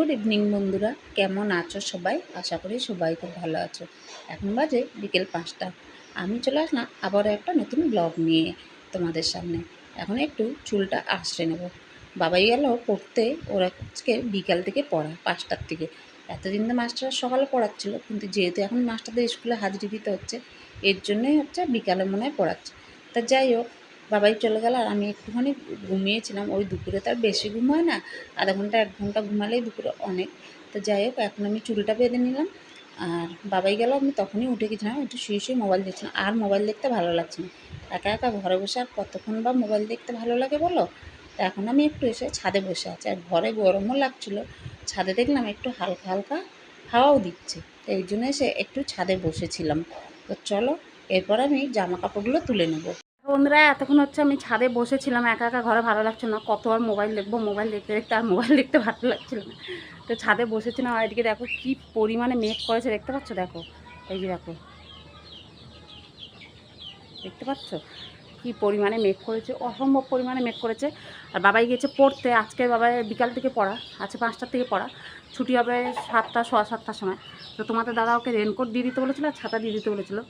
Good evening বন্ধুরা। কেমন আছো সবাই? আশা করি সবাই খুব ভালো আছো। এখন বাজে বিকেল পাঁচটা। আমি চলে আসলাম আবার একটা নতুন ব্লগ নিয়ে তোমাদের সামনে। এখন একটু চুলটা আশ্রে নেব। বাবাই গেল পড়তে, ওরা আজকে বিকাল থেকে পড়া, পাঁচটার থেকে। এতদিন তো মাস্টার সকালে পড়াচ্ছিল, কিন্তু যেহেতু এখন মাস্টারদের স্কুলে হাজিরি দিতে হচ্ছে, এর জন্যই হচ্ছে বিকালে মনে হয় পড়াচ্ছে। তা যাই হোক বাবাই চলে গেল আর আমি একটুখানি ঘুমিয়েছিলাম। ওই দুপুরে তার বেশি ঘুম হয় না। আধা ঘণ্টা, এক ঘণ্টা ঘুমালেই দুপুরে অনেক। তো যাই হোক, এখন আমি চুলটা বেঁধে নিলাম। আর বাবাই গেল, আমি তখনই উঠে গেছিলাম, একটু শুয়ে শুয়ে মোবাইল দেখছিলাম। আর মোবাইল দেখতে ভালো লাগছে না। একা একা ঘরে বসে আর কতক্ষণ বা মোবাইল দেখতে ভালো লাগে বলো? তো এখন আমি একটু এসে ছাদে বসে আছি। আর ঘরে গরমও লাগছিল। ছাদে দেখলাম একটু হালকা হালকা হাওয়াও দিচ্ছে। তো এই জন্য এসে একটু ছাদে বসেছিলাম। তো চলো, এরপর আমি জামা কাপড়গুলো তুলে নেব। বন্ধুরা, এতক্ষণ হচ্ছে আমি ছাদে বসেছিলাম, একা একা ঘরে ভালো লাগছিল না। কত আর মোবাইল দেখব, মোবাইল দেখতে দেখতে আর মোবাইল দেখতে ভালো লাগছিল না। তো ছাদে বসেছিলাম, আর এদিকে দেখো কী পরিমাণে মেঘ করেছে, দেখতে পাচ্ছ? দেখো, এই যে দেখো। দেখতে পাচ্ছ? কী পরিমাণে মেঘ করেছে, অসম্ভব পরিমাণে মেঘ করেছে। আর বাবাই গেছে পড়তে, আজকে বাবাই বিকাল থেকে পড়া আছে পাঁচটার থেকে পড়া। ছুটি হবে সাতটা, সোয়া সাতটার সময়। তো তোমাদের দাদা ওকে রেনকোট দিয়ে দিতে বলেছিলো আর ছাতা দিয়ে দিতে বলেছিলো।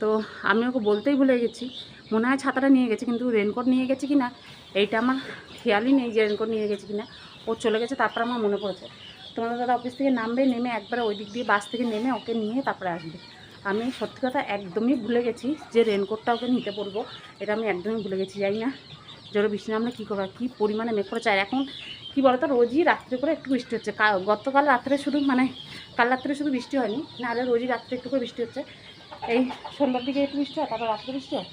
তো আমি ওকে বলতেই ভুলে গেছি। মনে হয় ছাতাটা নিয়ে গেছে, কিন্তু রেনকোট নিয়ে গেছে কি না এইটা আমার খেয়ালই নেই যে রেনকোট নিয়ে গেছে কি না ও চলে গেছে, তারপর আমার মনে পড়েছে। তোমাদের দাদা অফিস থেকে নামবে, নেমে একবার ওই দিক দিয়ে বাস থেকে নেমে ওকে নিয়ে তারপরে আসবে। আমি সত্যি কথা একদমই ভুলে গেছি যে রেনকোটটা ওকে নিতে পড়ব এটা আমি একদমই ভুলে গেছি, যাই না। জোরে বৃষ্টি নামলে কী করব, কী পরিমাণে মেঘ করেছে? আর এখন কী বলতো, রোজই রাত্রে করে একটু বৃষ্টি হচ্ছে। গতকাল রাত্রে শুধু মানে কাল রাত্রে শুধু বৃষ্টি হয়নি, নাহলে রোজই রাত্রে একটু করে বৃষ্টি হচ্ছে। এই সন্ধ্যার দিকে একটু বৃষ্টি হয়, তারপর রাত্রে বৃষ্টি হয়?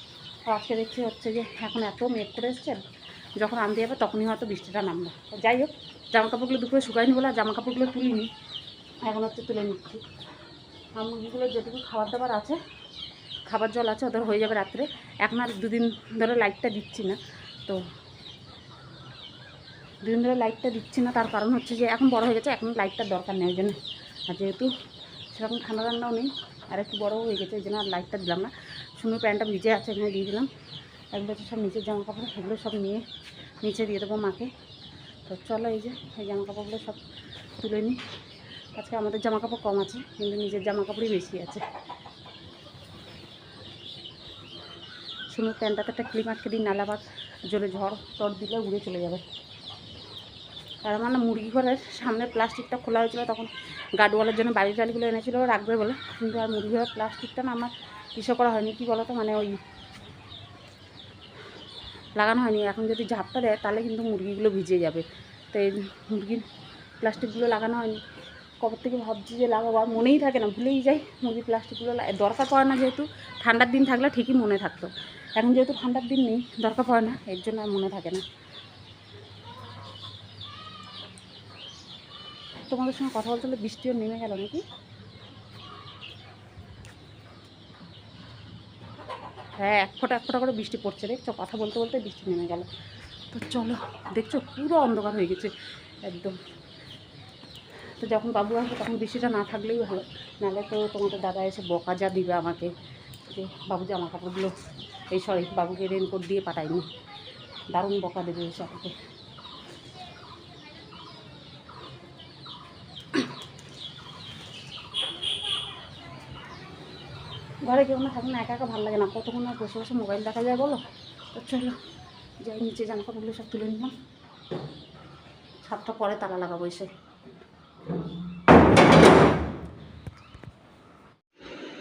আজকে দেখছি হচ্ছে যে এখন এত মেঘ করে এসছে, যখন আনতে যাবে তখনই হয়তো বৃষ্টিটা নামবে যাই হোক জামা কাপড়গুলো দুপুরে শুকায়নি বলে জামা কাপড়গুলো তুলিনি, এখন হচ্ছে তুলে নিচ্ছি। আর মুরগিগুলো যেটুকু খাবার দাবার আছে, খাবার জল আছে, ওদের হয়ে যাবে রাত্রে। এখন আর দুদিন ধরে লাইটটা দিচ্ছি না, তো দুদিন ধরে লাইটটা দিচ্ছি না, তার কারণ হচ্ছে যে এখন বড় হয়ে গেছে, এখন লাইটটার দরকার নেই, ওই জন্য। আর যেহেতু সেরকম ঠান্ডা ঠান্ডাও নেই আর একটু বড়ও হয়ে গেছে, ওই জন্য আর লাইটটা দিলাম না। সুন্দর প্যান্টটা ভিজে আছে, এখানে দিয়ে দিলাম। এক বছর সব নিচের জামা কাপড়, সেগুলো সব নিয়ে নিচে দিয়ে দেবো মাকে। তো চলো এই যে, এই জামা কাপড়গুলো সব তুলে নিই। আজকে আমাদের জামা কাপড় কম আছে, কিন্তু নিজের জামা কাপড়ই বেশি আছে। সুন্দর প্যান্টটাতে একটা ক্লিপ আটকে দিই, নালে আবার জোরে ঝড় টড় দিলে উড়ে চলে যাবে। আর আমার না মুরগি ঘরের সামনে প্লাস্টিকটা খোলা হয়েছিল, তখন গার্ডওয়ালের জন্য বাড়ি টালিগুলো এনেছিল রাখবে বলে। কিন্তু আর মুরগি ঘরের প্লাস্টিকটা না আমার কিছু করা হয়নি, কী বলো তো মানে ওই লাগানো হয়নি। এখন যদি ঝাপটা দেয়, তাহলে কিন্তু মুরগিগুলো ভিজে যাবে। তো এই মুরগির প্লাস্টিকগুলো লাগানো হয়নি। কবর থেকে ভাবছি যে লাগাবো, আর মনেই থাকে না, ভুলেই যাই মুরগির প্লাস্টিকগুলো দরকার পড়ে না যেহেতু, ঠান্ডার দিন থাকলে ঠিকই মনে থাকতো। এখন যেহেতু ঠান্ডার দিন নেই, দরকার পড়ে না, এর জন্য আর মনে থাকে না। তোমাদের সঙ্গে কথা বলতে বলতে বৃষ্টিও নেমে গেল নাকি? হ্যাঁ এক ফোঁটা এক ফোঁটা করে বৃষ্টি পড়ছে, দেখছ? কথা বলতে বলতে বৃষ্টি নেমে গেল। তো চলো, দেখছ? পুরো অন্ধকার হয়ে গেছে, একদম। তো যখন বাবু আসবে, তখন বৃষ্টিটা না থাকলেই ভালো। নাহলে তো তোমাদের দাদা এসে বকা যা দিবে আমাকে, যে বাবু জামা কাপড়গুলো, এই সরি, বাবুকে রেনকোট দিয়ে পাঠায়নি। দারুণ বকা দেবে এসে আমাকে ঘরে কেউ না থাকে না, একা একা ভালো লাগে না। কতক্ষণ আর বসে বসে মোবাইল দেখা যায় বলো? তো চলো, যাই, নিচে জামা কাপড়গুলো সব তুলে নিলাম। ছাদটা পরে তালা লাগাবো এসে।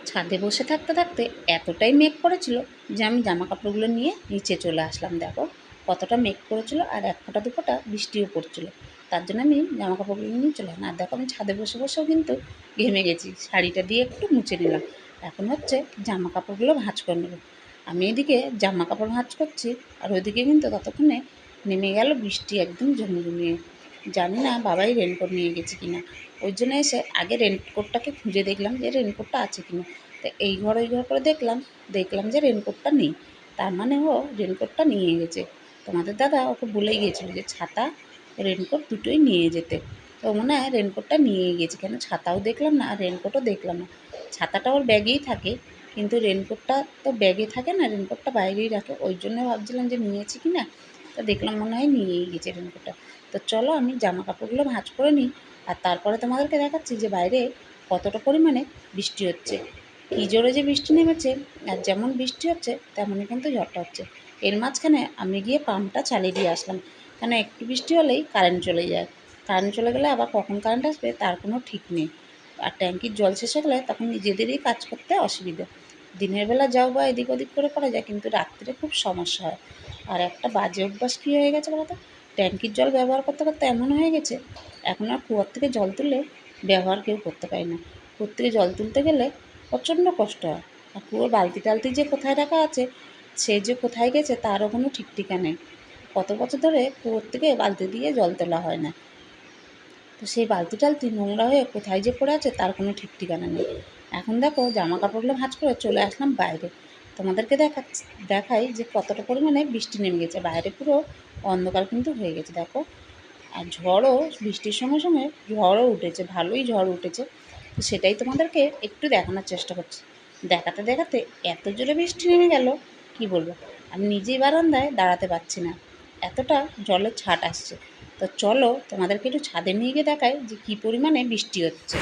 ছাদে বসে থাকতে থাকতে এতটাই মেঘ করেছিল যে আমি জামা কাপড়গুলো নিয়ে নিচে চলে আসলাম, দেখো। কতটা মেঘ করেছিল আর এক ফোঁটা, দু ফোঁটা বৃষ্টিও পড়ছিল। তার জন্য আমি জামা কাপড়গুলো নিয়ে চলে আর দেখো, আমি ছাদে বসে বসেও কিন্তু ঘেমে গেছি। শাড়িটা দিয়ে একটু মুছে নিলাম। এখন হচ্ছে জামা কাপড়গুলো ভাঁজ করে নেব। আমি এদিকে জামা কাপড় ভাঁজ করছি, আর ওইদিকে কিন্তু ততক্ষণে নেমে গেল বৃষ্টি একদম জমে জমিয়ে জানি না বাবাই রেনকোট নিয়ে গেছে কিনা। ওই জন্য এসে আগে রেনকোটটাকে খুঁজে দেখলাম যে রেনকোটটা আছে কিনা। তো এই ঘর ওই ঘর করে দেখলাম দেখলাম যে রেনকোটটা নেই। তার মানে ও রেনকোটটা নিয়ে গেছে। তোমাদের দাদা ওকে বলেই গিয়েছিল যে ছাতা রেনকোট দুটোই নিয়ে যেতে। তো মনে হয় রেনকোটটা নিয়ে গেছে। কেন ছাতাও দেখলাম না আর রেনকোটও দেখলাম না। ছাতাটা ওর ব্যাগেই থাকে, কিন্তু রেনকোটটা তো ব্যাগে থাকে না রেনকোটটা বাইরেই রাখে। ওই জন্য ভাবছিলাম যে নিয়েছি কি না, তো দেখলাম মনে হয় নিয়েই গেছে রেনকোটটা তো চলো আমি জামা কাপড়গুলো ভাঁজ করে নিই, আর তারপরে তোমাদেরকে দেখাচ্ছি যে বাইরে কতটা পরিমাণে বৃষ্টি হচ্ছে। কী জোরে যে বৃষ্টি নেমেছে, আর যেমন বৃষ্টি হচ্ছে, তেমনই কিন্তু ঝড়টা হচ্ছে। এর মাঝখানে আমি গিয়ে পাম্পটা চালিয়ে দিয়ে আসলাম। কেন একটু বৃষ্টি হলেই কারেন্ট চলে যায়। কারেন্ট চলে গেলে আবার কখন কারেন্ট আসবে, তার কোনো ঠিক নেই। আর ট্যাঙ্কির জল শেষ গেলে তখন নিজেদেরই কাজ করতে অসুবিধা। দিনের বেলা যাও বা এদিক ওদিক করে করা যায়, কিন্তু রাত্রে খুব সমস্যা হয়। আর একটা বাজে অভ্যাস কী হয়ে গেছে বলতো? ট্যাঙ্কির জল ব্যবহার করতে করতে এমন হয়ে গেছে, এখন আর কুয়োর থেকে জল তুললে ব্যবহার কেউ করতে পারে না। কুয়োর থেকে জল তুলতে গেলে প্রচণ্ড কষ্ট হয়। আর কুয়োর বালতি টালতি যে কোথায় রাখা আছে, সে যে কোথায় গেছে তারও কোনো ঠিক ঠিকানা নেই। কত বছর ধরে কুয়োর থেকে বালতি দিয়ে জল তোলা হয় না। তো সেই বালতি টালতি নোংরা হয়ে কোথায় যে পড়ে আছে তার কোনো ঠিক ঠিকানা নেই। এখন দেখো জামা কাপড়গুলো ভাঁজ করে চলে আসলাম বাইরে। তোমাদেরকে দেখা দেখাই যে কতটা পরিমাণে বৃষ্টি নেমে গেছে। বাইরে পুরো অন্ধকার কিন্তু হয়ে গেছে, দেখো। আর ঝড়ও বৃষ্টির সঙ্গে সঙ্গে ঝড়ও উঠেছে, ভালোই ঝড় উঠেছে। তো সেটাই তোমাদেরকে একটু দেখানোর চেষ্টা করছি। দেখাতে দেখাতে এত জোরে বৃষ্টি নেমে গেল, কি বলব? আমি নিজেই বারান্দায় দাঁড়াতে পারছি না। এতটা জলের ছাট আসছে। তো চলো তোমাদেরকে একটু ছাদে নিয়ে গিয়ে দেখায় যে কী পরিমাণে বৃষ্টি হচ্ছে।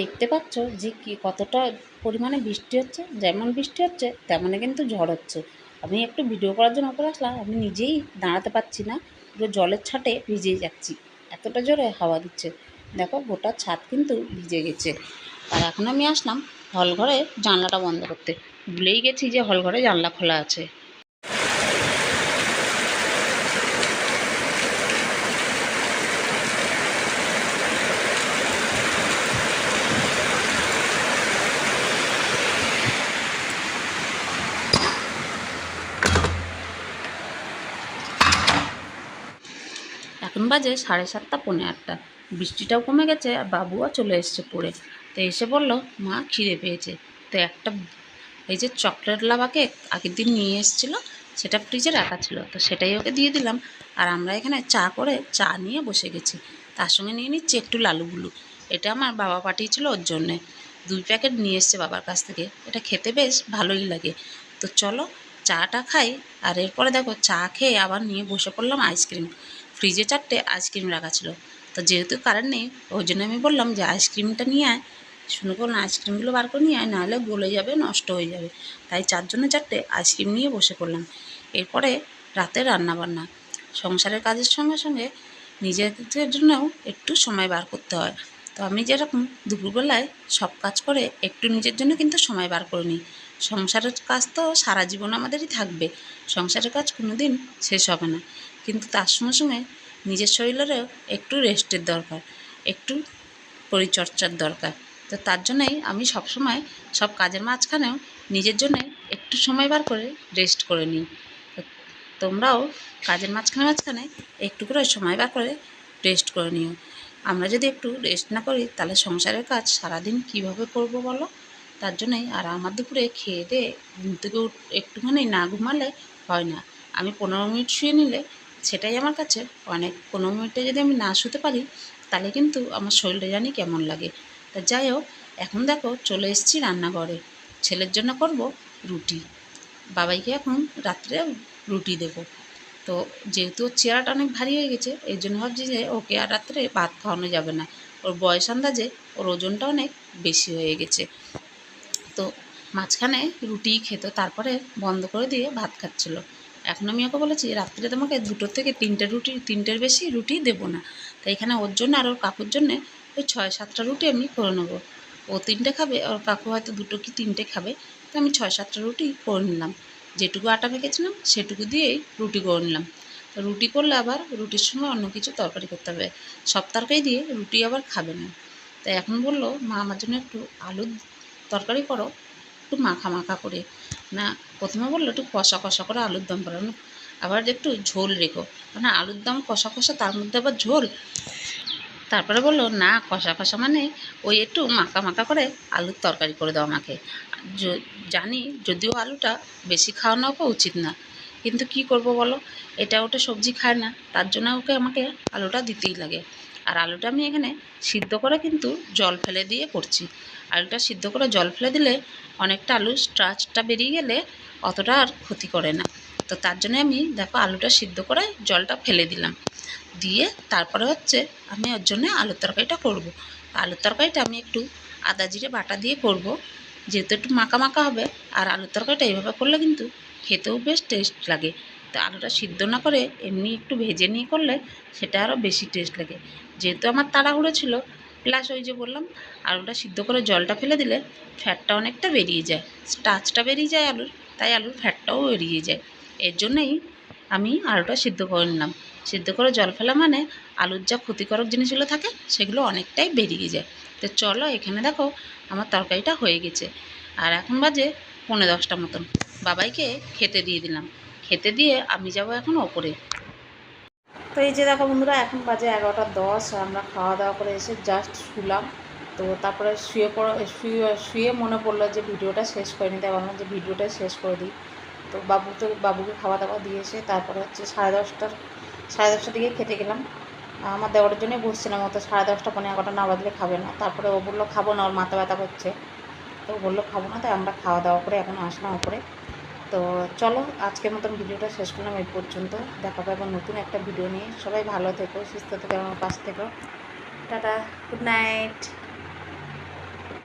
দেখতে পাচ্ছ যে কি কতটা পরিমাণে বৃষ্টি হচ্ছে, যেমন বৃষ্টি হচ্ছে তেমনই কিন্তু ঝড় হচ্ছে। আমি একটু ভিডিও করার জন্য উপরে আসলাম আমি নিজেই দাঁড়াতে পারছি না, পুরো জলের ছাটে ভিজেই যাচ্ছি। এতটা জোরে হাওয়া দিচ্ছে। দেখো, গোটা ছাদ কিন্তু ভিজে গেছে। আর এখন আমি আসলাম হল ঘরে জানলাটা বন্ধ করতে। ভুলেই গেছি যে হল ঘরে জানলা খোলা আছে এখন বাজে সাড়ে সাতটা, পৌনে আটটা। বৃষ্টিটাও কমে গেছে আর বাবুও চলে এসছে পড়ে। তো এসে বলল, মা, খিদে পেয়েছে। তো একটা এই যে চকলেট লাভা কেক আগের দিন নিয়ে এসেছিল, সেটা ফ্রিজে রাখা ছিল। তো সেটাই ওকে দিয়ে দিলাম। আর আমরা এখানে চা করে চা নিয়ে বসে গেছি। তার সঙ্গে নিয়ে নিচ্ছি একটু লালুগুলু। এটা আমার বাবা পাঠিয়েছিল ওর জন্যে। দুই প্যাকেট নিয়ে এসছে বাবার কাছ থেকে। এটা খেতে বেশ ভালোই লাগে। তো চলো, চাটা খাই। আর এরপরে দেখো, চা খেয়ে আবার নিয়ে বসে পড়লাম আইসক্রিম। ফ্রিজে চারটে আইসক্রিম রাখা ছিল। তো যেহেতু কারেন্ট নেই, ওই জন্য আমি বললাম যে আইসক্রিমটা নিয়ে আয়। শুনে বললাম, আইসক্রিমগুলো বার করে নিয়ে আয়, নাহলে গলে যাবে, নষ্ট হয়ে যাবে। তাই চারজনে চারটে আইসক্রিম নিয়ে বসে পড়লাম। এরপরে রাতে রান্নাবান্না। সংসারের কাজের সঙ্গে সঙ্গে নিজেদের জন্যও একটু সময় বার করতে হয়। তো আমি যেরকম দুপুরবেলায় সব কাজ করে, একটু নিজের জন্য কিন্তু সময় বার করে নিই সংসারের কাজ তো সারা জীবন আমাদেরই থাকবে। সংসারের কাজ কোনো দিন শেষ হবে না। কিন্তু তার সঙ্গে সঙ্গে নিজের শরীরেরও একটু রেস্টের দরকার, একটু পরিচর্যার দরকার। তো তার জন্যই আমি সবসময় সব কাজের মাঝখানেও নিজের জন্যে একটু সময় বার করে রেস্ট করে নিই। তোমরাও কাজের মাঝখানে মাঝখানে একটু করে সময় বার করে রেস্ট করে নিও। আমরা যদি একটু রেস্ট না করি, তাহলে সংসারের কাজ সারাদিন কীভাবে করব বলো? তার জন্যই আর আমার দুপুরে খেয়ে দিয়ে ঘুম থেকে একটুখানি না ঘুমালে হয় না। আমি পনেরো মিনিট শুয়ে নিলে সেটাই আমার কাছে। অনেক পনেরো মিনিটে যদি আমি না শুতে পারি, তাহলে কিন্তু আমার শরীরটা জানি কেমন লাগে। তা যাই হোক, এখন দেখো চলে এসেছি রান্নাঘরে। ছেলের জন্য করব রুটি। বাবাইকে এখন রাত্রে রুটি দেবো। তো যেহেতু ওর চেহারাটা অনেক ভারী হয়ে গেছে, এই জন্য ভাবছি যে ওকে আর রাত্রে ভাত খাওয়ানো যাবে না। ওর বয়স আন্দাজে ওর ওজনটা অনেক বেশি হয়ে গেছে। তো মাঝখানে রুটি খেত, তারপরে বন্ধ করে দিয়ে ভাত খাচ্ছিলো। এখন আমি ওকে বলেছি রাত্রে তোমাকে দুটোর থেকে তিনটে রুটি, তিনটের বেশি রুটি দেবো না। তাই এখানে ওর জন্য আর ওর কাকুর জন্যে ওই ছয়, সাতটা রুটি আমি করে নেব। ও তিনটে খাবে, ওর কাকু হয়তো দুটো কি তিনটে খাবে, তো আমি ছয়, সাতটা রুটি করে নিলাম। যেটুকু আটা মেখেছিলাম, সেটুকু দিয়েই রুটি করে নিলাম। রুটি করলে আবার রুটির সঙ্গে অন্য কিছু তরকারি করতে হবে। সব তরকারি দিয়ে রুটি আবার খাবে না। তাই এখন বলল, মা, আমার জন্য একটু আলুর তরকারি করো। একটু মাখা মাখা করে, না, প্রথমে বলল একটু কষা কষা করে আলুর দম করো আবার একটু ঝোল রেখো। মানে আলুর দম কষা কষা, তার মধ্যে আবার ঝোল। তারপরে বলল, না, কষা কষা মানে ওই একটু মাখা মাখা করে আলুর তরকারি করে দাও আমাকে। জানি যদিও আলুটা বেশি খাওয়ানো ওকে উচিত না, কিন্তু কি করব বলো? এটা ওটা সবজি খায় না, তার জন্য ওকে আমাকে আলুটা দিতেই লাগে। আর আলুটা আমি এখানে সিদ্ধ করে কিন্তু জল ফেলে দিয়ে করছি। আলুটা সিদ্ধ করে জল ফেলে দিলে অনেকটা আলু স্টার্চটা বেরিয়ে গেলে অতটা আর ক্ষতি করে না। তো তার জন্য আমি দেখো আলুটা সিদ্ধ করে জলটা ফেলে দিলাম। দিয়ে তারপরে হচ্ছে আমি ওর জন্য আলুর তরকারিটা করব। আলুর তরকারিটা আমি একটু আদা জিরে বাটা দিয়ে করব। যেহেতু একটু মাখা মাখা হবে আর আলুর তরকারিটা এইভাবে করলে কিন্তু খেতেও বেশ টেস্ট লাগে। তো আলুটা সিদ্ধ না করে এমনি একটু ভেজে নিয়ে করলে সেটা আরও বেশি টেস্ট লাগে। যেহেতু আমার তাড়াহুড়ো ছিল প্লাস ওই যে বললাম, আলুটা সিদ্ধ করে জলটা ফেলে দিলে ফ্যাটটা অনেকটা বেরিয়ে যায়। স্টাচটা বেরিয়ে যায় আলুর, তাই আলুর ফ্যাটটাও বেরিয়ে যায়। এর জন্যই আমি আলুটা সিদ্ধ করে নিলাম। সিদ্ধ করে জল ফেলা মানে আলুর যা ক্ষতিকারক জিনিসগুলো থাকে, সেগুলো অনেকটাই বেরিয়ে যায়। তো চলো এখানে দেখো আমার তরকারিটা হয়ে গেছে। আর এখন বাজে পৌনে দশটা মতন। বাবাইকে খেতে দিয়ে দিলাম। খেতে দিয়ে আমি যাব এখন ওপরে। তো এই যে দেখো বন্ধুরা, এখন বাজে এগারোটা দশ আমরা খাওয়া দাওয়া করে এসে জাস্ট শুলাম। তো তারপরে শুয়ে পড়ো, শুয়ে শুয়ে মনে পড়ল যে ভিডিওটা শেষ করে নিতে ভাবলাম যে ভিডিওটা শেষ করে দিই। তো বাবু তো, বাবুকে খাওয়া দাওয়া দিয়ে এসে তারপরে হচ্ছে সাড়ে দশটার সাড়ে দশটার দিকে খেতে গেলাম। আমার দেওয়ার জন্যই বসছিলাম অত সাড়ে দশটা পনেরো এগারোটা না বাজলে খাবে না। তারপরে ও বলল, খাব না, ওর মাথা ব্যথা করছে। তো বলল, খাব না। তাই আমরা খাওয়া দাওয়া করে এখন আসলাম ওপরে তো চলো, আজকের মতন ভিডিওটা শেষ করলাম এই পর্যন্ত। দেখা পাবো নতুন একটা ভিডিও নিয়ে। সবাই ভালো থেকো, সুস্থ থেকো, আমার পাশ থেকো। Tata good night